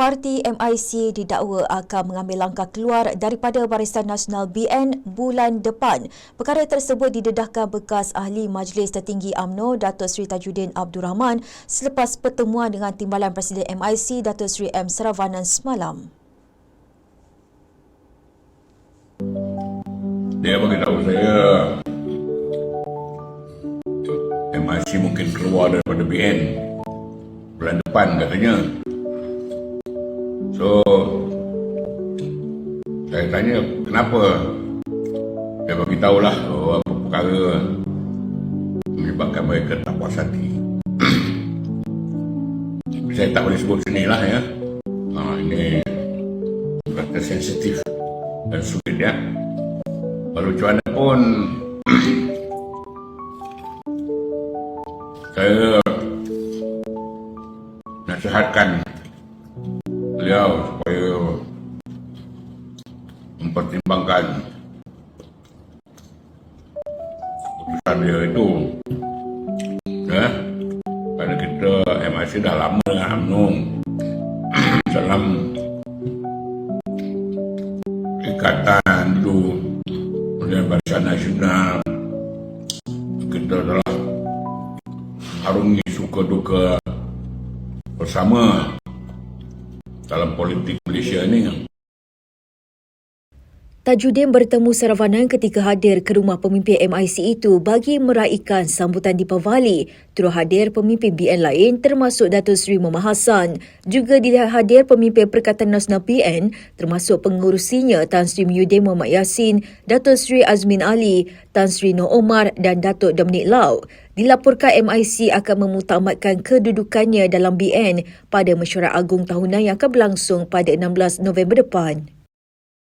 Parti MIC didakwa akan mengambil langkah keluar daripada Barisan Nasional BN bulan depan. Perkara tersebut didedahkan bekas Ahli Majlis Tertinggi AMNO Datuk Seri Tajuddin Abdul Rahman selepas pertemuan dengan Timbalan Presiden MIC Datuk Seri M. Saravanan semalam. Dia beritahu saya MIC mungkin keluar daripada BN bulan depan katanya. So saya tanya kenapa? Dia beritahu lah oh, apa perkara menyebabkan mereka tak puas hati. saya tak boleh sebut sini lah ya. Ha, ini berkata sensitif dan sulit ya. Walau macam mana pun saya nasihatkan beliau supaya mempertimbangkan keputusan dia itu. Ya kerana kita MIC dah lama dengan UMNO dalam ikatan itu oleh Barisan Nasional kita telah harungi suka duka bersama dalam politik Malaysia ini. Tajuddin bertemu Saravanan ketika hadir ke rumah pemimpin MIC itu bagi meraihkan sambutan di Pavali. Turut hadir pemimpin BN lain termasuk Datuk Seri Muhammad Hassan. Juga dilihat hadir pemimpin Perikatan Nasional BN termasuk pengurusinya Tan Sri Muhyiddin Muhammad Yassin, Datuk Seri Azmin Ali, Tan Sri Noh Omar dan Datuk Dominic Lau. Dilaporkan MIC akan memutamatkan kedudukannya dalam BN pada mesyuarat agung tahunan yang akan berlangsung pada 16 November depan.